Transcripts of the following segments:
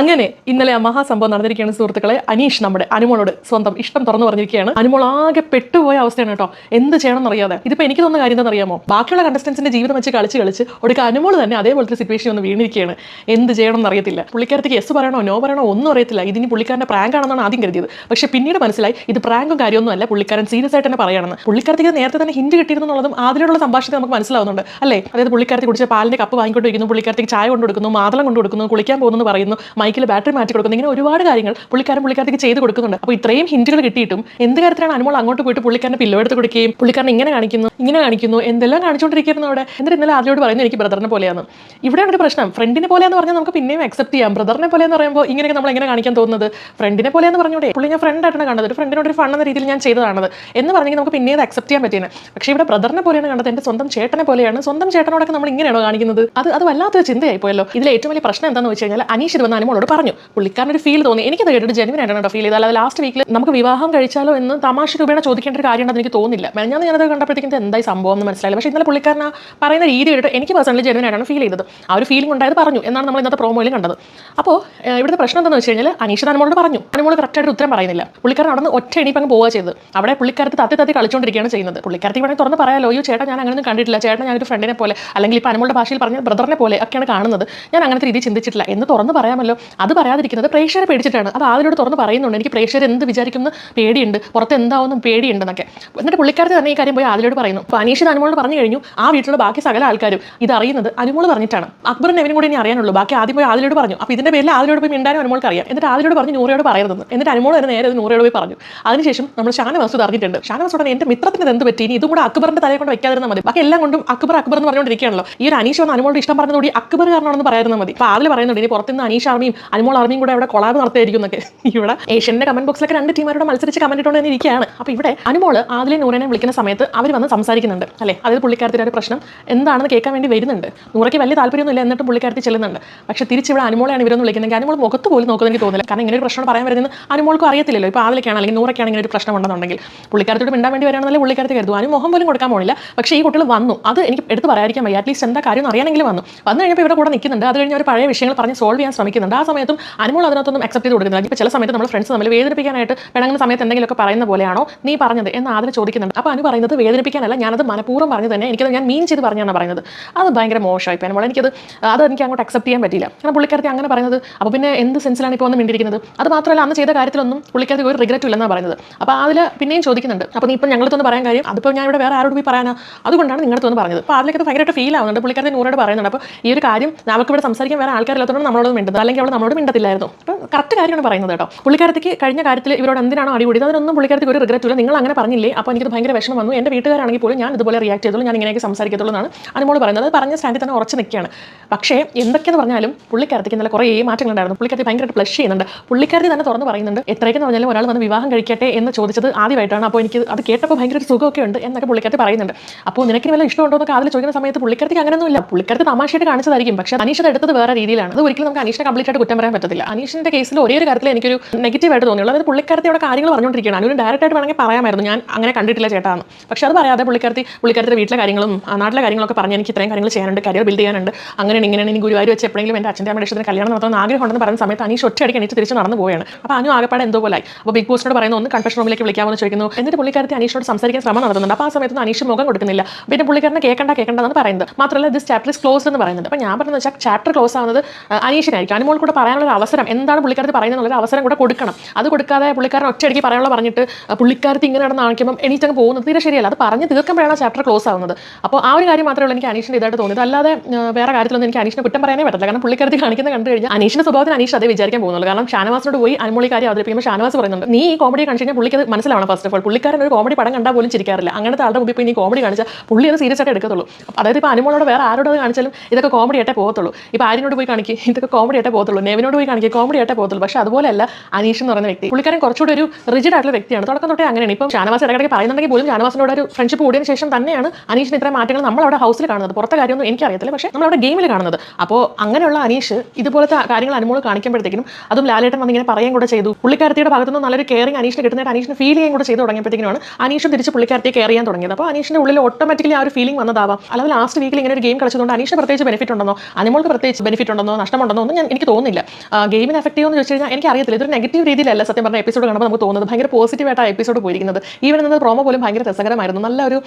അങ്ങനെ ഇന്നലെ ആ മഹാസംഭവം നടന്നിരിക്കുകയാണ് സുഹൃത്തുക്കളെ. അനീഷ് നമ്മുടെ അനുമോളോട് സ്വന്തം ഇഷ്ടം തുറന്നു പറഞ്ഞിരിക്കുകയാണ്. അനുമോൾ ആകെ പെട്ടുപോയ അവസ്ഥയാണ് കേട്ടോ. എന്ത് ചെയ്യണം എന്നറിയാതെ ഇതിപ്പോൾ എനിക്ക് തോന്നുന്ന കാര്യം എന്താണെന്നറിയാമോ? ബാക്കിയുള്ള കണ്ടസ്റ്റൻസിന്റെ ജീവിതം വെച്ച് കളിച്ച് കളിച്ച് ഒടുക്ക അനുമോൾ തന്നെ അതേപോലത്തെ സിറ്റുവേഷൻ ഒന്ന് വീണിരിക്കുകയാണ്. എന്ത് ചെയ്യണം എന്നറിയത്തില്ല പുള്ളിക്കാരത്തേക്ക് എസ് പറയണോ നോ പറയണോ ഒന്നും അറിയത്തില്ല. ഇതിനി പുള്ളിക്കാരന്റെ പ്രാങ്ക് ആണെന്നാണ് ആദ്യം കരുതിയത്. പക്ഷേ പിന്നീട് മനസ്സിലായി ഇത് പ്രാങ്കും കാര്യമൊന്നും അല്ല. പുള്ളിക്കാരൻ സീരിയസ് ആയിട്ട് തന്നെ പറയണമെന്ന് പുള്ളിക്കാരത്തേക്ക് നേരത്തെ തന്നെ ഹിന്റ് കിട്ടിയിരുന്നുള്ളതും അതിലുള്ള സംഭാഷണത്തിൽ നമുക്ക് മനസ്സിലാവുന്നുണ്ട്. അല്ലേ? അതായത് പുള്ളിക്കാരത്തെ കുടിച്ച പാലിന്റെ കപ്പ് വാങ്ങിക്കൊണ്ട് വയ്ക്കുന്നു പുള്ളിക്കാരത്തേക്ക് ചായ കൊണ്ടു കൊടുക്കുന്നു മാതളം കൊണ്ടു കൊടുക്കുന്നു കുളിക്കാൻ പോകുന്നു പറയുന്നു. മൈക്കിൽ ബാറ്ററി മാറ്റി കൊടുക്കുന്നു. ഇങ്ങനെ ഒരുപാട് കാര്യങ്ങൾ പുള്ളിക്കാരൻ പുള്ളിക്കാരത്തേക്ക് ചെയ്ത് കൊടുക്കുന്നുണ്ട്. അപ്പോൾ ഇത്രയും ഹിന്റുകൾ കിട്ടിയിട്ടും എന്ത് കാര്യത്തിലാണ് അനുമോൾ അങ്ങോട്ട് പോയിട്ട് പുള്ളിക്കാരനെ പില്ലോ എടുത്ത് കൊടുക്കുകയും പുള്ളിക്കാരൻ ഇങ്ങനെ കാണിക്കുന്നു ഇങ്ങനെ കാണിക്കുന്നു എന്തെല്ലാം കാണിച്ചുകൊണ്ടിരിക്കുന്നു അവിടെ? എന്നിട്ട് ഇന്നലെ അതിലോട് പറയുന്നു എനിക്ക് ബ്രദറിനെ പോലെയാണ് ഇവിടെയാണ് ഒരു പ്രശ്നം. ഫ്രണ്ടിനെ പോലെയെന്ന് പറഞ്ഞാൽ നമുക്ക് പിന്നെയും അക്സെപ്റ്റ് ചെയ്യാം. ബ്രദറിനെ പോലെയെന്ന് പറയുമ്പോൾ ഇങ്ങനെയൊക്കെ നമ്മൾ എങ്ങനെ കാണിക്കാൻ തോന്നുന്നത്? ഫ്രണ്ടിനെ പോലെയെന്ന് പറഞ്ഞൂടെ. പുള്ളി ഞാൻ ഫ്രണ്ട് ആയിട്ടാണ് കണ്ടത് ഒരു ഫ്രണ്ടിനോട് ഒരു ഫൺ എന്ന രീതിയിൽ ഞാൻ ചെയ്തതാണത്. എന്ന് പറഞ്ഞെങ്കിൽ നമുക്ക് പിന്നീട് അക്സെപ്റ്റ് ചെയ്യാൻ പറ്റിയത് പക്ഷേ ഇവിടെ ബ്രദറിനെ പോലെയാണ് കണ്ടത്. എന്റെ സ്വന്തം ചേട്ടനെ പോലെയാണ്. സ്വന്തം ചേട്ടനോടൊക്കെ നമ്മൾ ഇങ്ങനെയാണോ കാണിക്കുന്നത്? അത് അത് വല്ലാത്തൊരു ചിന്തയായി പോയല്ലോ ഇതിൽ ഏറ്റവും വലിയ പ്രശ്നം എന്താണെന്ന് വെച്ച് കഴിഞ്ഞാൽ അനീഷ് ഇത് വന്ന് അനുമോളോട് പറഞ്ഞു. പുള്ളിക്കാരനൊരു ഫീൽ തോന്നി. എനിക്കത് കേട്ടിട്ട് ജെനുവിൻ ആയിട്ടാണ് ഫീൽ ചെയ്തത്. അല്ലാതെ ലാസ്റ്റ് വീക്കിൽ നമുക്ക് വിവാഹം കഴിച്ചാലോ എന്ന് തമാശ രൂപേണ ചോദിക്കേണ്ട ഒരു കാര്യമുണ്ടെന്ന് എനിക്ക് തോന്നില്ല. ഞാൻ ഞാനത് കണ്ടപ്പോഴത്തേക്കും എന്തായി സംഭവം എന്ന് മനസ്സിലായില്ല. പക്ഷേ ഇന്നലെ പുള്ളിക്കാരൻ പറയുന്ന രീതി കേട്ടിട്ട് എനിക്ക് പേഴ്സണലി ജെനുവിൻ ആയിട്ടാണ് ഫീൽ ചെയ്തത്. ആ ഒരു ഫീലിംഗ് ഉണ്ടായത് പറഞ്ഞു എന്നാണ് നമ്മൾ ഇന്നത്തെ പ്രോമോയിൽ കണ്ടത്. അപ്പോൾ ഇവിടുത്തെ പ്രശ്നം എന്താണെന്ന് വെച്ച് കഴിഞ്ഞാൽ അനീഷ് തന്നോട് പറഞ്ഞു. അനുമോൾ കറക്റ്റായിട്ട് ഉത്തരം പറയുന്നില്ല. പുള്ളിക്കാരൻ അവിടെ നിന്ന് ഒറ്റ എണീപ്പ് അങ്ങ് പോവുക ചെയ്തത്. അവിടെ പുള്ളിക്കാരത്ത് തത്തി തത്തി കളിച്ചുകൊണ്ടിരിക്കുകയാണ് ചെയ്യുന്നത്. പുള്ളിക്കാരത്തി വേണമെങ്കിൽ തുറന്ന് പറയാലോ. അയ്യോ ചേട്ടാ ഞാൻ അങ്ങനെയൊന്നും കണ്ടിട്ടില്ല. ചേട്ടൻ ഞാനൊരു ഫ്രണ്ടിനെ പോലെ അല്ലെങ്കിൽ ഇപ്പോൾ അനുമോളുടെ ഭാഷയിൽ പറഞ്ഞ ബ്രദറിനെ പോലെ ഒക്കെയാണ് കാണുന്നത്. ഞാൻ അങ്ങനത്തെ രീതി ചിന്തിച്ചിട്ടില്ല. എന്ന് തുറന്ന് പറയാമല്ലോ. അത് പറയാതിരിക്കുന്നത് പ്രേക്ഷകരെ പേടിച്ചിട്ടാണ്. അത് ആദ്യത്തോട് തുറന്ന് പറയുന്നുണ്ട്. എനിക്ക് പ്രേക്ഷകർ എന്ത് വിചാരിക്കുന്ന പേടിയുണ്ട്. പുറത്ത് എന്താവുന്നു പേടിയുണ്ടെന്നൊക്കെ. എന്നിട്ട് പുള്ളിക്കാരത്തി തന്നെ ഈ കാര്യം പോയി ആദിലോട് പറയുന്നു. അപ്പോൾ അനീഷ് അനുമോളോട് പറഞ്ഞു കഴിഞ്ഞു. ആ വീട്ടിലുള്ള ബാക്കി സകല ആൾക്കാരും ഇത് അറിയുന്നത് അനുമോൾ പറഞ്ഞിട്ടാണ്. അക്ബറും നെവിനും കൂടി ഇനി അറിയാനുള്ളൂ. ബാക്കി ആദ്യം പോയി ആദിലോട് പറഞ്ഞു. അപ്പോൾ ഇതിന്റെ പേരിൽ ആദിലോട് പോയി മിണ്ടാനും അനുമോൾക്ക് അറിയാം. എന്നിട്ട് ആദിലോട് പറഞ്ഞു നൂറയോട് പറയരുതെന്ന്. എന്നിട്ട് അനുമോൾ തന്നെ നേരെ നൂറയോട് പോയി പറഞ്ഞു. അതിനുശേഷം നമ്മൾ ഷാന വസ്തു അറിഞ്ഞിട്ടുണ്ട് ഷാന വസ്തു എന്റെ മിത്രത്തിന് എന്ത് പറ്റി? ഇനി ഇതും കൂടെ അക്ബറിന്റെ തലയെ കൊണ്ട് വയ്ക്കാതിരുന്ന മതി. ബാക്കി എല്ലാം കൊണ്ടും അക്ബർ അക്ബർ എന്ന് പറഞ്ഞുകൊണ്ടിരിക്കുകയാണല്ലോ. ഈ ഒരു അനീഷ് വന്ന് അനുമോളുടെ ഇഷ്ടം പറഞ്ഞതോടി അക്ബർ കാരണമാണെന്ന് പറയുന്നത് മതി. അപ്പോൾ ആദ്യം പറയുന്നുണ്ട് ഇനി പുറത്തുനിന്ന് അനീഷ് ആർമിയും അനുമോൾ ആർമിയും കൂടെ അവിടെ കൊളാബ് നടത്തിയായിരിക്കും എന്നൊക്കെ. ഇവിടെ ഏഷ്യന്റെ കമന്റ് ബോക്സിലൊക്കെ രണ്ട് ടീമാരോട് മത്സരിച്ച് കമന്റ് ഇട്ടുകൊണ്ട് ഇരിക്കുകയാണ് അപ്പോൾ ഇവിടെ അനിമോൾ ആദിലെ നൂറനെ വിളിക്കുന്ന സമയത്ത് അവർ വന്ന് സംസാരിക്കുന്നുണ്ട്. അല്ലേ? അതായത് പുള്ളിക്കാരത്തിന്റെ ഒരു പ്രശ്നം. എന്താണെന്ന് കേൾക്കാൻ വേണ്ടി വരുന്നുണ്ട്. നൂറയ്ക്ക് വലിയ താല്പര്യമൊന്നുമില്ല എന്നിട്ടും പുള്ളിക്കാരത്തി ചെല്ലുന്നുണ്ട്. പക്ഷേ തിരിച്ച് ഇവിടെ അനുമോളെയാണ് ഇവരൊന്നും വിളിക്കുന്നത്. അനിമോൾ മുഖത്ത് പോലും നോക്കുന്നത് എനിക്ക് തോന്നില്ല കാരണം ഇങ്ങനെ ഒരു പ്രശ്നം പറയാൻ വരുന്നത് അനിമോൾക്കും അറിയത്തില്ലല്ലോ. ഇപ്പോൾ ആദിലേക്കാണ് അല്ലെങ്കിൽ നൂറയ്ക്കാണ് ഇങ്ങനെ ഒരു പ്രശ്നം ഉണ്ടെന്നുണ്ടെങ്കിൽ. പുള്ളിക്കാരത്തോട് മിണ്ടാൻ വേണ്ടി വരാണെന്നല്ലേ പുള്ളിക്കാരത്തി കരുതും അനു മുഖം പോലും കൊടുക്കാൻ പോണില്ല. പക്ഷേ ഈ കുട്ടികൾ വന്നു. അത് എനിക്ക് എടുത്ത് പറയാതിരിക്കാൻ വയ്യ. അറ്റ്ലീസ്റ്റ് എന്താ കാര്യം അറിയാനെങ്കിലും വന്നു. വന്നു കഴിഞ്ഞപ്പോൾ ഇവിടെ കൂടെ നിൽക്കുന്നുണ്ട്. അത് കഴിഞ്ഞ് അവർ പഴയ വിഷയങ്ങൾ പറഞ്ഞ് സോൾവ് ചെയ്യാൻ ശ്രമിക്കുന്നുണ്ട്. സമയത്തും അനുമോൾ അതിനകത്തൊന്നും അക്സെപ്റ്റ് ചെയ്ത് കൊടുക്കുന്നില്ല. ഇപ്പോൾ ചില സമയത്ത് നമ്മൾ ഫ്രണ്ട്സ് തമ്മിൽ വേദനിപ്പിക്കാനായിട്ട് വേണമെങ്കിൽ സമയത്ത് എന്തെങ്കിലുമൊക്കെ പറയുന്ന പോലെയാണോ നീ പറഞ്ഞത് എന്ന് ആദ്യം ചോദിക്കുന്നുണ്ട്. അപ്പോൾ അനു പറയുന്നത് വേദനിപ്പിക്കാനല്ല ഞാനത് മനഃപൂർവം പറഞ്ഞു തന്നെ എനിക്കത് ഞാൻ മീൻ ചെയ്ത് പറഞ്ഞാണ് പറയുന്നത്. അത് ഭയങ്കര മോശമായി ഇപ്പോൾ അനുമോൾ എനിക്കത് അത് എനിക്ക് അങ്ങോട്ട് അക്സെപ്റ്റ് ചെയ്യാൻ പറ്റില്ല കാരണം പുള്ളിക്കാരത്തി അങ്ങനെ പറയുന്നത് അപ്പോൾ പിന്നെ എന്ത് സെൻസിലാണ് ഇപ്പോൾ ഒന്ന് മിണ്ടിരിക്കുന്നത് അത് മാത്രമല്ല അന്ന് ചെയ്ത കാര്യത്തിലൊന്നും പുള്ളിക്കാരത്തി ഒരു റിഗ്രറ്റ് ഇല്ലെന്നാണ് പറയുന്നത്. അപ്പോൾ അതിൽ പിന്നെയും ചോദിക്കുന്നുണ്ട്. അപ്പോൾ നീ ഇപ്പം ഞങ്ങളടുത്തൊന്ന് പറയാൻ കാര്യം? അതിപ്പോൾ ഞാൻ ഇവിടെ വേറെ ആരോട് പോയി പറയാനാ? അതുകൊണ്ടാണ് നിങ്ങളുടെ ഒന്ന് പറഞ്ഞത്. അപ്പോൾ അതിലേക്ക് ഭയങ്കരമായിട്ട് ഫീൽ ആവുന്നുണ്ട്. പുള്ളിക്കാരത്തി നൂറോട് പറയുന്നുണ്ട്. അപ്പോൾ ഈ ഒരു കാര്യം അവർക്ക് ഇവിടെ സംസാരിക്കാൻ വേറെ ആൾക്കാരില്ലാത്തതുകൊണ്ട് നമ്മളോട് മിണ്ടുന്നത്. അല്ലെങ്കിൽ അവൾ നമ്മളോട് മിണ്ടത്തില്ലായിരുന്നു. അപ്പോൾ കറക്റ്റ് കാര്യമാണ് പറയുന്നത് കേട്ടോ. പുള്ളിക്കാരത്തേക്ക് കഴിഞ്ഞ കാര്യത്തിൽ ഇവരോട് എന്തിനാണോ അടി കൂടിയത് അതിനൊന്നും പുള്ളിക്കാരത്തേക്ക് ഒരു റിഗ്രറ്റ് ഇല്ല. നിങ്ങൾ അങ്ങനെ പറഞ്ഞില്ലേ? അപ്പോൾ എനിക്ക് ഭയങ്കര വിഷമം വന്നു. എന്റെ വീട്ടുകാരാണെങ്കിൽ പോലും ഞാൻ ഇതുപോലെ റിയാക്ട് ചെയ്തോളൂ ഞാൻ ഇങ്ങനെയൊക്കെ സംസാരിക്കത്തുള്ളൂ എന്നാണ് അനുമോൾ പറയുന്നത്. അത് പറഞ്ഞ സ്റ്റാൻഡിൽ തന്നെ ഉറച്ച് നിൽക്കുകയാണ്. പക്ഷേ എന്തൊക്കെയെന്ന് പറഞ്ഞാലും പുള്ളിക്കാരത്തേക്ക് നല്ല കുറേ മാറ്റങ്ങളുണ്ടായിരുന്നു. പുള്ളിക്കാരത്തി ഭയങ്കരമായിട്ട് പ്ലഷ് ചെയ്യുന്നുണ്ട്. പുള്ളിക്കാരത്തി തന്നെ തുറന്ന് പറയുന്നുണ്ട് എത്രയൊക്കെ പറഞ്ഞാലും ഒരാൾ വന്ന് വിവാഹം കഴിക്കട്ടെ എന്ന് ചോദിച്ചത് ആദ്യമായിട്ടാണ്. അപ്പോൾ എനിക്ക് അത് കേട്ടപ്പോൾ ഭയങ്കര ഒരു സുഖമൊക്കെ ഉണ്ട് എന്നൊക്കെ പുള്ളിക്കാരത്തി പറയുന്നുണ്ട്. അപ്പോൾ നിനക്ക് വല്ല ഇഷ്ടമുണ്ടോ എന്നൊക്കെ അതിൽ ചോദിക്കുന്ന സമയത്ത് പുള്ളിക്കാരത്തിക്ക് അങ്ങനെയൊന്നുമില്ല. പുള്ളിക്കാരത്തി തമാശയായിട്ട് കാണിച്ചതായിരിക്കും. പക്ഷേ അനീഷ് എടുത്തത് വേറെ രീതിയിലാണ്. അത് ഒരിക്കലും നമുക്ക് അനീഷിനെ കംപ്ലീറ്റ് ആയിട്ട് കുറ്റം പറയാൻ പറ്റത്തില്ല. അനീഷിന്റെ കേസിൽ ഒരേ ഒരു കാര്യത്തിൽ എനിക്കൊരു നെഗറ്റീവ് ആയിട്ട് തോന്നിയുള്ളൂ. അതായത് പുള്ളിക്കാരത്തി അവിടെ കാര്യങ്ങൾ പറഞ്ഞുകൊണ്ടിരിക്കുകയാണ്. അനുവിന് ഡയറക്റ്റ് ആയിട്ട് വേണമെങ്കിൽ പറയാമായിരുന്നു. ഞാൻ അങ്ങനെ കണ്ടിട്ടില്ല ചേട്ടാന്ന്. പക്ഷേ അത് പറയാതെ പുള്ളിക്കാരത്തി പുള്ളിക്കാരത്തിന്റെ വീട്ടിലെ കാര്യങ്ങളും നാട്ടിലെ കാര്യങ്ങളൊക്കെ പറഞ്ഞ് എനിക്ക് ഇത്രയും കാര്യങ്ങൾ ചെയ്യാനുണ്ട് കരിയർ ബിൽഡ് ചെയ്യാനുണ്ട്. അങ്ങനെ ഇങ്ങനെയാണ് ഇനി ഗുരുവായൂർ വെച്ച് എപ്പോഴെങ്കിലും എന്റെ അച്ഛന്റെ അമ്മയുടെ ഇഷ്ടത്തിന് കല്യാണം നടത്തണം ആഗ്രഹം ഉണ്ടെന്ന് പറയുന്ന സമയത്ത് അനീഷ് ഒറ്റയടിക്ക് എനിക്ക് തിരിച്ച് നടന്നു പോവുകയാണ്. അപ്പോൾ അനു ആകപ്പാടെ എന്തോ പോലായി. അപ്പോൾ ബിഗ് ബോസിനോട് പറയുന്നത് ഒന്ന് കൺഫെഷൻ റൂമിലേക്ക് വിളിക്കാമെന്ന് ചോദിക്കുന്നു. എന്നിട്ട് പുള്ളിക്കാരത്തി അനീഷിനോട് സംസാരിക്കാൻ ശ്രമം നടത്തുന്നുണ്ട്. അപ്പോൾ ആ സമയത്ത് അനീഷ് മുഖം കൊടുക്കുന്നില്ല. പിന്നെ പുള്ളിക്കാരനെ കേൾക്കണ്ട കേൾക്കണ്ടെന്ന് പറയുന്നത്. മാത്രമല്ല ദിസ് ചാപ്റ്റർ ഇസ് ക്ലോസ് എന്ന് പറയുന്നത് അപ്പോൾ ഞാൻ പറഞ്ഞത് വെച്ചാൽ ചാപ്റ്റർ ക്ലോസ് ആവുന്നത് അനീഷിനായിരിക്കും. അനുമോൾ കൂടെ പറയാനുള്ള അവസരം എന്താണ് പുള്ളിക്കാരത്തി പറയുന്നത് എന്നുള്ളൊരു അവസരം കൂടെ കൊടുക്കണം. അത് കൊടുക്കാതെ പുള്ളിക്കാരൻ ഒറ്റയടിക്ക് പറയാനുള്ള പറഞ്ഞിട്ട് പുള്ളിക്കാരത്തി ഇങ്ങനെ നടന്ന് കാണിക്കുമ്പോൾ എണീറ്റങ്ങ് പോകുന്നത് തീരെ ശരിയല്ല. അത് പറഞ്ഞ് തീർക്കുമ്പോഴാണ് ചാപ്റ്റർ ക്ലോസ് ആവുന്നത്. അപ്പോൾ ആ ഒരു കാര്യം മാത്രമേ ഉള്ളൂ എനിക്ക് അനീഷിന്റെ ഇതായിട്ട് തോന്നിയത്. അല്ലാതെ വേറെ കാര്യത്തിലൊന്നും എനിക്ക് അനീഷിനെ കുറ്റം പറയാനേ പറ്റില്ല കാരണം പുള്ളിക്കാരത്തി കാണിക്കുന്നത് കണ്ടു കഴിഞ്ഞാൽ അനീഷിന്റെ സ്വഭാവത്തിന് അനീഷ് അതേ വിചാരിക്കാൻ പോകുന്നുള്ളൂ. കാരണം ഷാനവാസിനോട് പോയി അനുമോളി കാര്യം അവതരിപ്പിക്കുമ്പോൾ ഷാനവാസ് പറയുന്നുണ്ട് നീ ഈ കോമഡി കാണിച്ചു കഴിഞ്ഞാൽ പുള്ളിക്ക് അത് മനസ്സിലാവണം ഫസ്റ്റ് ഓഫ് ഓൾ പുള്ളിക്കാരൻ ഒരു കോമഡി പടം കണ്ടാൽ പോലും ചിരിക്കാറില്ല. അങ്ങനത്തെ ആളുടെ മുമ്പിൽ പോയി കോമഡി കാണിച്ചാൽ പുള്ളി അത് സീരിയസ് ആയിട്ട് എടുക്കത്തുള്ളൂ. അതായത് ഇപ്പോൾ അനുമോളോട് വേറെ ആരോട് കാണിച്ചാലും ഇതൊക്കെ കോമഡി ആയിട്ടേ പോകത്തുള്ളൂ. ഇപ്പോൾ ആരിനോട് പോയി കാണിക്കും ഇതൊക്കെ കോമഡി ആയിട്ടേ പോകത്തുള്ളൂ. നെവിനോട് പോയി കാണിക്കുക. കോമഡി ആയിട്ടേ പോകത്തുള്ളൂ. പക്ഷേ അതുപോലെയല്ല അനീഷ് എന്ന് പറയുന്ന വ്യക്തി. പുള്ളിക്കാരൻ കുറച്ചുകൂടി ഒരു റിജിഡ് ആയിട്ടുള്ള വ്യക്തിയാണ്. തുടക്കം തൊട്ടേ അങ്ങനെയാണ്. ഇപ്പം ഷാനവാസ് ഇടയ്ക്കിടയ്ക്ക് പറയുന്നുണ്ടെങ്കിൽ പോലും ഷാനവാസിനോട് ഒരു ഫ്രണ്ട്ഷിപ്പ് കൂടിയതിന് ശേഷം തന്നെയാണ് അനീഷിന് ഇത്ര മാറ്റങ്ങൾ നമ്മൾ അവിടെ ഹൗസിൽ കാണുന്നത്. പുറത്തെ കാര്യമൊന്നും എനിക്കറിയത്തില്ല. പക്ഷേ നമ്മളവിടെ ഗെയിമിൽ കാണുന്നത്. അപ്പോൾ അങ്ങനെയുള്ള അനീഷ് ഇതുപോലത്തെ കാര്യങ്ങൾ അനുമോൾ കാണിക്കുമ്പോഴത്തേക്കും അതും ലാലേട്ടൻ വന്നിങ്ങനെ പറയുകയും കൂടെ ചെയ്തു. പുള്ളിക്കാരത്തിയുടെ ഭാഗത്തുനിന്ന് നല്ലൊരു കെയറിങ് അനീഷിന് കിട്ടുന്നതായിട്ട് അനീഷിന് ഫീൽ ചെയ്യാൻ കൂടെ ചെയ്ത് തുടങ്ങിയപ്പോഴത്തേക്കാണ് അനീഷും തിരിച്ച് പുള്ളിക്കാരത്തിയെ കെയർ ചെയ്യാൻ തുടങ്ങിയത്. അപ്പോൾ അനീഷിന്റെ ഉള്ളിൽ ഓട്ടോമാറ്റിക്കലി ആ ഒരു ഫീലിംഗ് വന്നതാവാം. അല്ലാതെ ലാസ്റ്റ് വീക്കിൽ ഇങ്ങനെ ഒരു ഗെയിം കളിച്ചതുകൊണ്ട് അനീഷിന് പ്രത്യേകിച്ച് ബെനിഫിറ്റ് ഉണ്ടെന്നോ അനുമോൾക്ക് പ്രത്യേകിച്ച് ബെനിഫിറ്റ് ഉണ്ടെന്നോ നഷ്ടമുണ്ടെന്നോ ഒന്നും ഞാൻ എനിക്ക് തോന്നുന്നില്ല. തോന്നുന്നില്ല. ഗെയിമിന് എഫക്ട് ചെയ്യുമെന്ന് ചോദിച്ചു കഴിഞ്ഞാൽ എനിക്ക് അറിയത്തില്ല ഇതൊരു നെഗറ്റീവ് രീതിയിലല്ല സത്യം പറഞ്ഞ എപ്പിസോഡ് കാണുമ്പോൾ നമുക്ക് തോന്നുന്നത്. ഭയങ്കര പോസിറ്റീവായിട്ട് ആ എപ്പിസോഡ് പോയിരിക്കുന്നത്. ഈവൻ എന്നത് പ്രോമോ പോലും ഭയങ്കര രസകരമായിരുന്നു. നല്ലൊരു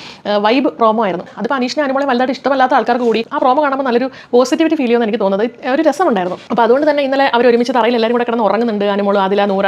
വൈബ് പ്രോമോ ആയിരുന്നു. അതിപ്പോൾ അനീഷിനെ അനുമോളെ വലുതായിട്ട് ഇഷ്ടമല്ലാത്ത ആൾക്കാർക്ക് കൂടി ആ പ്രോമോ കാണുമ്പോൾ നല്ലൊരു പോസിറ്റിവിറ്റി ഫീൽ ചെയ്യുമെന്ന് എനിക്ക് തോന്നുന്നത്. ഒരു രസമുണ്ടായിരുന്നു. അപ്പോൾ അതുകൊണ്ട് തന്നെ ഇന്നലെ അവർ ഒരുമിച്ച് തറയിൽ എല്ലാവരും കൂടെ കിടന്ന് ഉറങ്ങുന്നുണ്ട് അനുമോൾ അതില നൂറ.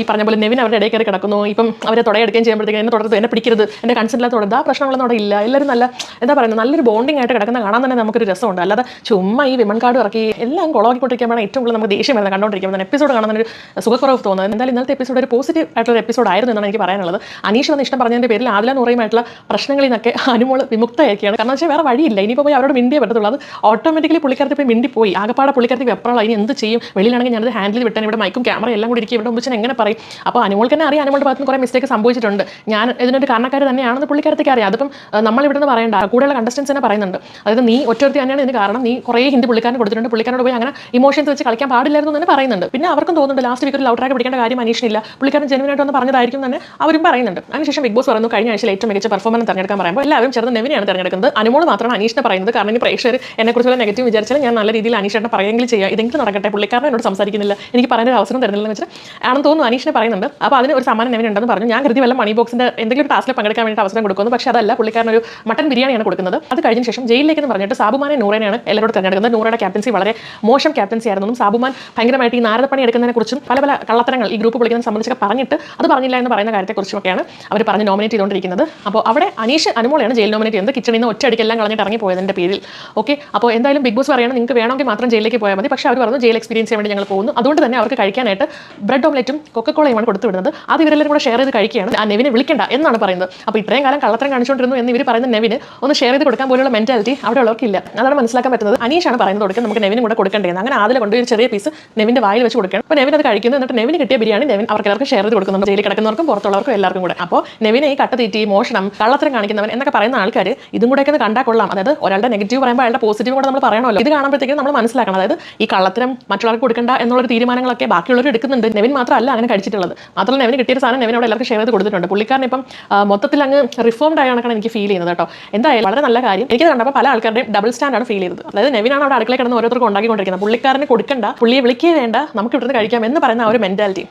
ഈ പറഞ്ഞ പോലെ നെവിൻ അവരുടെ ഇടയിൽ കിടക്കുന്നു. ഇപ്പം അവരെ തുടയെടുക്കുകയും ചെയ്യുമ്പോഴത്തേക്കും എന്നെ തുടർത്ത് എന്നെ പിടിക്കരുത്. എന്റെ കൺസെന്റില്ലാത്ത തുടരുത് ആ പ്രശ്നങ്ങളൊന്നും അവിടെ ഇല്ല. എല്ലാവരും നല്ല എന്താ പറയുന്നത്? നല്ലൊരു ബോണ്ടിങ് ആയിട്ട് കിടക്കുന്ന കാണാൻ തന്നെ നമുക്കൊരു രസമുണ്ട്. അല്ലാതെ ചുമ്മാ ഈ വിമൺ കാർഡ് ഇറക്കി എല്ലാം കുളമാക്കിക്കൊണ്ടിരിക്കുമ്പോഴാണ് ഏറ്റവും കൂടുതൽ നമുക്ക് ദേഷ്യം വരുന്നത് കണ്ടുകൊണ്ടിരിക്കുമ്പോൾ എപ്പിസോഡ് കാണുന്ന ഒരു സുഖക്കുറവ് തോന്നുന്നത്. എന്തായാലും ഇന്നത്തെ എപ്പിസോഡ് ഒരു പോസിറ്റീവ് ആയിട്ടുള്ള എപ്പിസോഡ് ആയിരുന്നു എന്നാണ് എനിക്ക് പറയാനുള്ളത്. അനീഷ് വന്ന് ഇഷ്ടം പറഞ്ഞതിന്റെ പേരിൽ ആദില നൂറയുമായിട്ടുള്ള പ്രശ്നങ്ങളിൽ നിന്നൊക്കെ അനുമോൾ വിമുക്തയാക്കിയാണ് കാരണം വെച്ചാൽ വേറെ വഴിയില്ല. ഇനിയിപ്പോൾ പോയി അവരോട് മിണ്ടിയേ പറ്റത്തുള്ളൂ. അത് ഓട്ടോമാറ്റിക്കലി പുള്ളിക്കാരത്തിൽ പോയി മിണ്ടിപ്പോയി. ആകപ്പാടെ പുള്ളിക്കാരത്തിൽ വെപ്രാളം. ഇനി എന്ത് ചെയ്യും? വെളിയിലാണെങ്കിൽ ഞാനത് ഹാൻഡിൽ വിട്ടാൻ ഇവിടെ മൈക്കും ക്യാമറ എല്ലാം കൂടി ഇരിക്കും. ഇവിടെ മുമ്പ് എങ്ങനെ പറയും? അപ്പോൾ അനുമോൾക്ക് തന്നെ അറിയാം. അനുമോളുടെ ഭാഗത്ത് കുറേ മിസ്റ്റേക്ക് സംഭവിച്ചിട്ടുണ്ട്. ഞാൻ ഇതിനൊരു കാരണക്കാർ തന്നെയാണെന്ന് പുള്ളിക്കാരത്തേക്ക് അറിയാം. അതിപ്പം നമ്മൾ നിന്ന് പറയേണ്ട. കൂടുതലുള്ള കണ്ടസ്റ്റൻസ് തന്നെ പറയുന്നുണ്ട്. അതായത് നീ ഒറ്റ തന്നെയാണ് ഇതിന് കാരണം. നീ കുറേ ഹിന്ദി പുള്ളിക്കാരൻ കൊടുത്തിട്ടുണ്ട്. പുള്ളിക്കാരോട് പോയി അങ്ങനെ ഇമോഷൻസ് വെച്ച് കളിക്കാൻ പാടില്ലായിരുന്നു തന്നെ പറയുന്നുണ്ട്. പിന്നെ അവർക്കും തോന്നുന്നുണ്ട് ലാസ്റ്റ് വീക്ക് ഒരു ലൗ ട്രാക്ക് പിടിക്കേണ്ട കാര്യം അനീഷിനില്ല. പുള്ളിക്കാരൻ ജെനുവിനായിട്ട് വന്ന് പറഞ്ഞതായിരിക്കും തന്നെ അവരും പറയുന്നുണ്ട്. അതിനുശേഷം ബിഗ് ബോസ് പറയുന്നു കഴിഞ്ഞ ആഴ്ച ഏറ്റവും മികച്ച പെർഫോമൻസ് തിരഞ്ഞെടുക്കാൻ പറയുമ്പോൾ എല്ലാവരും ചേർന്ന് നെവിനെയാണ് തിരഞ്ഞെടുക്കുന്നത്. അനുമോൾ മാത്രമാണ് അനീഷിനെ പറയുന്നത്. കാരണം ഇനി പ്രേക്ഷകർ എന്നെക്കുറിച്ചുള്ള നെഗറ്റീവ് വിചാരിച്ചാൽ ഞാൻ നല്ല രീതിയിൽ അനീഷിനെ പറയുമെങ്കിലും ചെയ്യാം. ഇതെങ്കിലും നടക്കട്ടെ. പുള്ളിക്കാരൻ എന്നോട് സംസാരിക്കുന്നില്ല. എനിക്ക് പറയാൻ ഒരു അവസരം തരുന്നില്ല എന്ന് വെച്ചാൽ ആണെന്ന് തോന്നുന്നു അനീഷിനെ പറയുന്നുണ്ട്. അപ്പോൾ അതിന് ഒരു സമ്മാനം നെവിൻ ഉണ്ടെന്ന് പറഞ്ഞു. ഞാൻ കരുതി വല്ല മണി ബോക്സിന്റെ എന്തെങ്കിലും ഒരു ടാസ്കിൽ പങ്കെടുക്കാൻ വേണ്ടി അവസരം കൊടുക്കുന്നു പക്ഷേ അതല്ല പുള്ളിക്കാരൻ ഒരു മട്ടൻ ബിരിയാണിയാണ് കൊടുക്കുന്നത്. അത് കഴിഞ്ഞ ശേഷം ജയിലിലേക്ക് എന്ന് പറഞ്ഞിട്ട് സാബുമാനെ നൂറേനെയാണ് എല്ലാവരോട് തിരഞ്ഞെടുക്കുന്നത്. നൂറയുടെ ക്യാപ്റ്റൻസി വളരെ മോശം ക്യാപ്റ്റൻസി ആയിരുന്നു സാബുമാൻ ഭയങ്കരമായിട്ട് ഈ നാരദപ്പണി എടുക്കുന്നതിനെ കുറിച്ചും പല പല കള്ളത്തരങ്ങൾ ഈ ഗ്രൂപ്പ് വിളിക്കുന്നതിനെ സംബന്ധിച്ചൊക്കെ പറഞ്ഞിട്ട് അത് പറഞ്ഞില്ല എന്ന് പറയുന്ന കാര്യത്തെക്കുറിച്ചൊക്കെയാണ് അവർ പറഞ്ഞ് നോമിനേറ്റ് ചെയ്തുകൊണ്ടിരിക്കുന്നത്. അപ്പോൾ അവിടെ അനീഷ് അനുമോളെയാണ് ജയിൽ നോമിനേറ്റ് ചെയ്യുന്നത്. കിച്ചണിൽ നിന്ന് ഒറ്റയടിക്കെല്ലാം കളഞ്ഞിട്ട് ഇറങ്ങി പോയതിന്റെ പേരിൽ. ഓക്കെ അപ്പോൾ എന്തായാലും ബിഗ് ബോസ് പറയണം നിങ്ങൾക്ക് വേണമെങ്കിൽ മാത്രം ജയിലിലേക്ക് പോയാൽ മതി. പക്ഷേ അവർ പറഞ്ഞു ജയിൽ എക്സ്പീരിയൻസ് ചെയ്യാൻ വേണ്ടി ഞങ്ങൾ പോകുന്നു. അതുകൊണ്ട് തന്നെ അവർക്ക് കഴിക്കാനായിട്ട് ബ്രെഡ് ഓംലെറ്റും കൊക്കക്കോളയുമാണ് കൊടുത്തു വിടുന്നത്. അത് ഇവരെല്ലാം കൂടെ ഷെയർ ചെയ്ത് കഴിക്കുകയാണ്. ആ നെവിനെ വിളിക്കേണ്ട എന്നാണ് പറയുന്നത്. അപ്പോൾ ഇത്രയും കാലം കള്ളത്തരം കാണിച്ചുകൊണ്ടിരുന്നു എന്ന് ഇവർ പറയുന്ന നെവിന് ഒന്ന് ഷെയർ ചെയ്ത് കൊടുക്കാൻ പോലുള്ള മെന്റാലിറ്റി അവിടെ ഉള്ളവർക്കില്ല. അതാണ് മനസ്സിലാക്കാൻ പറ്റുന്നത്. അനീഷാണ് പറയുന്നത് കൊടുക്കാൻ നമുക്ക് നെവിനും കൂടെ കൊടുക്കേണ്ടത് അങ്ങനെ ആദ്യം കൊണ്ടുപോയി ഒരു ചെറിയ പീസ് നെവിന്റെ വായിൽ വെച്ച് കൊടുക്കണം അപ്പോൾ നെവിൻ അത് കഴിക്കുന്നു. എന്നിട്ട് നെവിന് കിട്ടിയ ബിരിയാണി നെവിൻ അവർക്ക് എല്ലാവർക്കും ഷെയർ ചെയ്ത് കൊടുക്കുന്നുണ്ട്. ജയിലിൽ കിടക്കുന്നവർക്കും പുറത്തുള്ളവർക്കും എല്ലാവർക്കും കൂടെ. അപ്പോൾ നെവിനെ ഈ കട്ട തീറ്റി മോഷണം കള്ളത്തരം കാണിക്കുന്നവൻ എന്നൊക്കെ പറയുന്ന ആൾക്കാർ ഇതും കൂടെ ഒക്കെ കണ്ടാൽ കൊള്ളാം. അതായത് ഒരാളുടെ നെഗറ്റീവ് പറയുമ്പോൾ അയാളുടെ പോസിറ്റീവ് കൂടെ നമ്മൾ പറയണമല്ലോ. ഇത് കാണുമ്പോഴത്തേക്കും നമ്മൾ മനസ്സിലാക്കണം. അതായത് ഈ കള്ളത്തരം മറ്റുള്ളവർക്ക് കൊടുക്കേണ്ട എന്നുള്ള തീരുമാനങ്ങളൊക്കെ ബാക്കിയുള്ളവർ എടുക്കുന്നുണ്ട്. നെവിൻ മാത്രമല്ല അങ്ങനെ കഴിച്ചിട്ടുള്ളത്. മാത്രമല്ല നെവിന് കിട്ടിയ സാധനം നെവിൻ അവിടെ എല്ലാവർക്കും ഷെയർ ചെയ്ത് കൊടുത്തിട്ടുണ്ട്. പുള്ളിക്കാരൻ ഇപ്പം മൊത്തത്തിൽ അങ്ങ് റിഫോംഡ് ആയ കണക്കാണ് എനിക്ക് ഫീൽ ചെയ്യുന്നത് കേട്ടോ. എന്തായാലും വളരെ നല്ല കാര്യം. എനിക്ക് കണ്ടപ്പോൾ പല ആൾക്കാരുടെയും ഡബിൾ സ്റ്റാൻഡാണ് ഫീൽ ചെയ്തത്. അതായത് നെവിനാണ് അവിടെ അടുക്കളയിൽ കിടന്ന് ഓരോരുത്തർക്കും ഉണ്ടാക്കിക്കൊണ്ടിരിക്കുന്നത്. പുള്ളിക്കാരനെ കൊടുക്കണ്ട പുള്ളിയെ വിളിക്കേ വേണ്ട. നമുക്ക് ഇവിടുന്ന് കഴിക്കാം എന്ന് പറയുന്ന ആ ഒരു മെന്റാലിറ്റി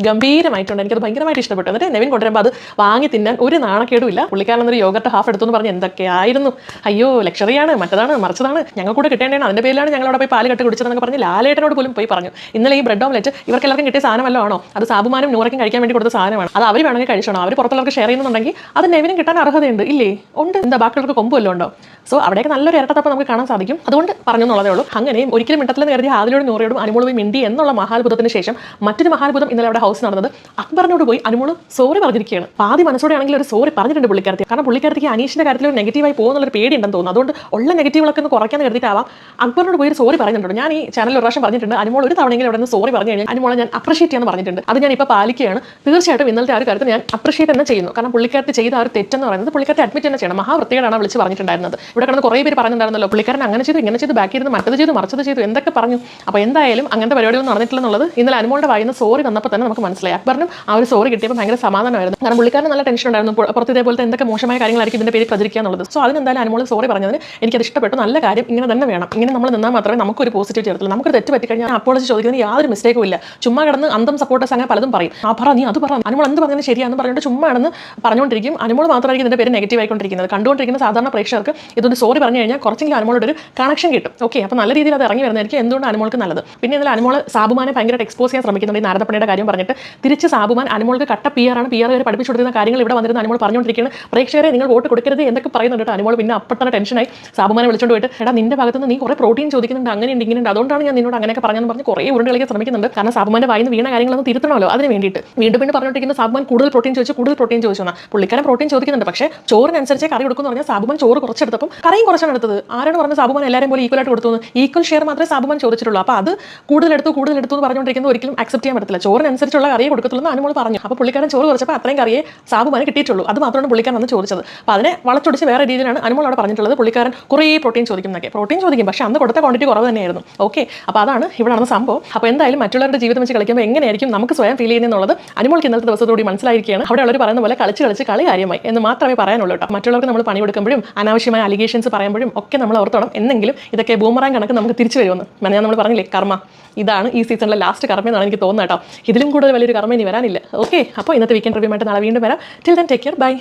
ഗംഭീരമായിട്ടുണ്ട്. എനിക്കത് ഭയങ്കരമായിട്ട് ഇഷ്ടപ്പെട്ടു. എന്നിട്ട് നെവിൻ കൊണ്ടുവരുമ്പോൾ അത് വാങ്ങി തിന്നാൻ ഒരു നാണക്കേടും ഇല്ല പുള്ളിക്കാരൻ എന്നൊരു യോഗർട്ട് ഹാഫ് എടുത്തു എന്ന് പറഞ്ഞ് എന്തൊക്കെയായിരുന്നു? അയ്യോ ലക്ഷറിയാണ് മറ്റതാണ് മറിച്ചതാണ് ഞങ്ങൾ കൂടെ കിട്ടേണ്ടതാണ്. അതിന്റെ പേരിലാണ് ഞങ്ങൾ അവിടെ പോയി പാൽ കെട്ട് കുടിച്ചതെന്നൊക്കെ പറഞ്ഞ് ലാലേട്ടനോട് പോലും പോയി പറഞ്ഞു. ഇന്നലെ ഈ ബ്രെഡ് ഓംലെറ്റ് ഇവർക്ക് എല്ലാവർക്കും കിട്ടിയ സാധനമല്ലോ ആണോ? അത് സാബുമാനും നൂറയ്ക്കും കഴിക്കാൻ വേണ്ടി കൊടുത്ത സാധനമാണ്. അത് അവർ വേണമെങ്കിൽ കഴിച്ചോണം. അവർ പുറത്തുള്ളവർക്ക് ഷെയർ ചെയ്യുന്നുണ്ടെങ്കിൽ അത് നെവിനും കിട്ടാൻ അർഹതയുണ്ട്. ഇല്ലേ? ഉണ്ട്. എന്താ ബാക്കിയുള്ളവർക്ക് കൊമ്പുമല്ലോ ഉണ്ടോ? സോ അവിടെയൊക്കെ നല്ലൊരു ഇരട്ടത്തപ്പം നമുക്ക് കാണാൻ സാധിക്കും. അതുകൊണ്ട് പറഞ്ഞു എന്നുള്ളതേ ഉള്ളൂ. അങ്ങനെയും ഒരിക്കലും മിണ്ടത്തിലെന്ന് കരുതി ആദിലോടും നൂറയോടും അനുമോളവും മിണ്ടി എന്നുള്ള മഹാത്ഭുതത്തിന് ശേഷം മറ്റൊരു മഹാത്ഭുതം ഇന്നലെ അവിടെ ഹൗസ് നടന്നത് അക്ബറിനോട് പോയി അനുമോൾ സോറി പറഞ്ഞിരിക്കുകയാണ്. പാതി മനസ്സോടെ ആണെങ്കിൽ ഒരു സോറി പറഞ്ഞിട്ടുണ്ട് പുള്ളിക്കാരത്തി. കാരണം പുള്ളിക്കാരത്തിക്ക് അനീഷിന്റെ കാര്യത്തിൽ ഒരു നെഗറ്റീവായി പോകുന്നുള്ളൊരു പേടി ഉണ്ടെന്ന് തോന്നുന്നു. അതുകൊണ്ട് ഉള്ള നെഗറ്റീവുകളൊക്കെ ഒന്ന് കുറയ്ക്കാൻ കരുതിയിട്ടാവാം അക്ബറിനോട് പോയി ഒരു സോറി പറഞ്ഞിട്ടുണ്ട്. ഞാൻ ഈ ചാനലിൽ ഒരു പ്രാവശ്യം പറഞ്ഞിട്ടുണ്ട്. അനുമോൾ ഒരു തവണയെങ്കിലും അവിടെ നിന്ന് സോറി പറഞ്ഞു കഴിഞ്ഞാൽ അനുമോളെ ഞാൻ അപ്രീഷിയേറ്റ് ചെയ്യാൻ പറഞ്ഞിട്ടുണ്ട്. അത് ഞാൻ ഇപ്പോൾ പാലിക്കുകയാണ്. തീർച്ചയായിട്ടും ഇന്നലത്തെ ആ ഒരു കാര്യത്തിൽ ഞാൻ അപ്രീഷിയേറ്റ് തന്നെ ചെയ്യുന്നു. കാരണം പുള്ളിക്കാരത്തി ചെയ്ത ആ ഒരു തെറ്റെന്ന് പറയുന്നത് പുള്ളിക്കാരത്തി അഡ്മിറ്റ് തന്നെ ചെയ്യണം. മഹാവൃത്തികളാണ് വിളിച്ച് പറഞ്ഞിട്ടുണ്ടായിരുന്നത്. ഇവിടെ കിടന്ന് കുറേ പേര് പറഞ്ഞിട്ടുണ്ടായിരുന്നല്ലോ പുള്ളിക്കാരൻ അങ്ങനെ ചെയ്തു ഇങ്ങനെ ചെയ്തു ബാക്കി ഇരുന്ന് മറ്റത് ചെയ്തു മറിച്ചത് ചെയ്തു എന്തൊക്കെ പറഞ്ഞു? അപ്പോൾ എന്തായാലും അങ്ങനത്തെ പരിപാടികളൊന്നും നടന്നിട്ടില്ലെന്നുള്ളത് ഇന്നലെ അനുമോളുടെ വായിന്ന് സോറി വന്നപ്പോൾ തന്നെ നമുക്ക് മനസ്സിലായി. അക്ബറിനും ആ ഒരു സോറി കിട്ടിയപ്പോൾ ഭയങ്കര സമാധാനമായിരുന്നു. കാരണം പുള്ളിക്കാരൻ നല്ല ടെൻഷൻ ഉണ്ടായിരുന്നു. പുറ- പുറത്ത് ഇതേപോലത്തെ എന്തൊക്കെ മോശമായ കാര്യങ്ങളായിരിക്കും ഇതിന്റെ പേര് പ്രചരിക്കുക എന്നുള്ളത്. സോ അതിനെന്തായാലും അനുമോൾ സോറി പറഞ്ഞതിന് എനിക്കത് ഇഷ്ടപ്പെട്ടു. നല്ല കാര്യം ഇങ്ങനെ തന്നെ വേണം. ഇങ്ങനെ നമ്മൾ നിന്നാൽ മാത്രമേ നമുക്കൊരു പോസിറ്റീവ് ചേർത്തുള്ളൂ നമുക്ക് തെറ്റ് പറ്റിക്കഴിഞ്ഞാൽ അപ്പോളജി ചോദിക്കുന്നതിന് യാതൊരു മിസ്റ്റേക്കും ഇല്ല. ചുമ്മാ കിടന്ന് അന്തം സപ്പോർട്ടേഴ്സ് അങ്ങനെ പലതും പറയും. ആ പറ നീ അത് പറ. അനുമോൾ എന്ത് പറഞ്ഞാലും ശരിയാണെന്ന് പറഞ്ഞിട്ട് ചുമ്മാ ആണെന്ന് പറഞ്ഞുകൊണ്ടിരിക്കും. അനുമോൾ മാത്രമായിരിക്കും ഇതിന്റെ പേര് നെഗറ്റീവ് ആയിക്കൊണ്ടിരിക്കുന്നത്. കണ്ടുകൊണ്ടിരിക്കുന്ന സാധാരണ പ്രേക്ഷകർക്ക് ഇതൊരു സോറി പറഞ്ഞു കഴിഞ്ഞാൽ കുറച്ചെങ്കിലും അനുമോളോട് ഒരു കണക്ഷൻ കിട്ടും. ഓക്കെ അപ്പോൾ നല്ല രീതിയിൽ അത് ഇറങ്ങി വരുന്നതായിരിക്കും എന്തുകൊണ്ട് അനുമോൾക്ക് നല്ലത്. പിന്നെ ഇതിൽ അനുമോൾ സാബുമാനെ ഭയങ്കരമായിട്ട് എക്സ്പോസ് ചെയ്യാൻ ശ്രമിക്കുന്നുണ്ട് ഈ നാരദപ്പണിയുടെ കാര്യം പറഞ്ഞിട്ട് തിരിച്ച് സാബുമാൻ അനുമോൾക്ക് കട്ട പി ആറാണ് പി ആർ വരെ പഠിപ്പിച്ചു കൊടുക്കുന്ന കാര്യങ്ങൾ ഇവിടെ വന്നിരുന്ന അനുമോൾ പറഞ്ഞുകൊണ്ടിരിക്കുന്നത് പ്രേക്ഷകരെ നിങ്ങൾ വോട്ട് കൊടുക്കരുത് എന്നൊക്കെ പറയുന്നുണ്ട് അനുമോൾ. പിന്നെ അപ്പത്തന്നെ ടെൻഷനായി. സാബുമാനെ വിളിച്ചുകൊണ്ട് പോയിട്ട് എടാ നിന്റെ ഭാഗത്ത് നിന്ന് നീ കുറേ പ്രോട്ടീൻ ചോദിക്കുന്നുണ്ട് അങ്ങനെയുണ്ട് ഇങ്ങനെയുണ്ട്. അതുകൊണ്ടാണ് ഞാൻ നിന്നോട് അങ്ങനെയൊക്കെ പറഞ്ഞെന്ന് പറഞ്ഞ് കുറേ ഉരുണ്ട് കളിക്കാൻ ശ്രമിക്കുന്നുണ്ട്. കാരണം സാബുമാന്റെ വായിന്ന് വീണ കാര്യങ്ങളൊന്നും തിരുത്തണമല്ലോ അതിന് വേണ്ടിയിട്ട്. വീണ്ടും വീണ്ടും പറഞ്ഞുകൊണ്ടിരിക്കുന്ന സാബുമാൻ കൂടുതൽ പ്രോട്ടീൻ ചോദിച്ചു കൂടുതൽ പ്രോട്ടീൻ ചോദിച്ചു എന്നാൽ പുള്ളിക്കാരൻ പ്രോട്ടീൻ ചോദിക്കുന്നുണ്ട്. പക്ഷേ ചോറിനനുസരിച്ച് കറി കൊടുക്കുന്നു പറഞ്ഞാൽ സാബുമാൻ ചോറ് കുറച്ചെടുത്തപ്പം കറിയും കുറച്ചാണ് എടുത്തത്. ആരാണ് പറഞ്ഞ സാബുമാൻ എല്ലാവരും പോലെ ഈക്വൽ ആയിട്ട് കൊടുത്തു ഈക്വൽ ഷെയർ മാത്രമേ സാബുമാൻ ചോദിച്ചിട്ടുള്ളൂ. അപ്പോൾ അത് കൂടുതൽ എടുത്തു കൂടുതൽ എടുത്തു എന്ന് പറഞ്ഞുകൊണ്ടിരിക്കുന്നത് ഒരിക്കലും അക്സെപ്റ്റ് ചെയ്യാൻ പറ്റത്തില്ല. ചോറിനനുസരിച്ച് കുറച്ചിട്ടുള്ള കറിയെ കൊടുക്കത്തുള്ളൂ എന്ന് അനുമോൾ പറഞ്ഞു അപ്പോൾ പുള്ളിക്കാരൻ ചോറ് കുറച്ചപ്പോൾ അത്രയും കറിയെ സാബുമാന് കിട്ടിയിട്ടുള്ളൂ. അത് മാത്രമാണ് പുള്ളിക്കാരൻ അന്ന് ചോദിച്ചത്. അപ്പോൾ അതിനെ വളച്ചൊടിച്ച് വേറെ രീതിയിലാണ് അനുമോൾ അവിടെ പറഞ്ഞിട്ടുള്ളത്. പുള്ളിക്കാരൻ കുറേ പ്രോട്ടീൻ ചോദിക്കുന്നതൊക്കെ പ്രോട്ടീൻ ചോദിക്കും. പക്ഷേ അന്ന് കൊടുത്ത ക്വാണ്ടിറ്റി കുറവ് തന്നെയായിരുന്നു. ഓക്കെ അപ്പോൾ അതാണ് ഇവിടെ നടന്ന സംഭവം. അപ്പോൾ എന്തായാലും മറ്റുള്ളവരുടെ ജീവിതം വെച്ച് കളിക്കുമ്പോൾ എങ്ങനെയായിരിക്കും നമുക്ക് സ്വയം ഫീൽ ചെയ്യുന്നത് അനുമോൾക്ക് ഇന്നത്തെ ദിവസത്തോടെ മനസ്സിലായിരിക്കുകയാണ്. അവിടെ ഉള്ളവർ പറയുന്ന പോലെ കളിച്ച് കളിച്ച് കളി കാര്യമായി എന്ന് മാത്രമേ പറയാനുള്ളൂ കേട്ടോ. മറ്റുള്ളവർക്ക് നമ്മൾ പണി കൊടുക്കുമ്പോഴും അനാവശ്യമായ അലിഗേഷൻസ് പറയുമ്പോഴും ഒക്കെ നമ്മൾ ഓർത്തോണം. എന്നെങ്കിലും ഇതൊക്കെ ബൂമറാൻ കണക്ക് നമുക്ക് തിരിച്ചു വരുമെന്ന്. ഞാൻ നമ്മൾ പറഞ്ഞില്ലേ കർമ്മ. ഇതാണ് ഈ സീസണിലെ ലാസ്റ്റ് കർമ്മ എന്നാണ് എനിക്ക് തോന്നുന്നത് കേട്ടോ. ഇതിലും കൂടുതൽ വലിയൊരു കർമ്മ ഇനി വരാനില്ല. ഓക്കെ അപ്പോൾ ഇന്നത്തെ വീക്കെൻഡ് റിവ്യൂമായിട്ട് നാളെ വീണ്ടും വരാം. Till then take care bye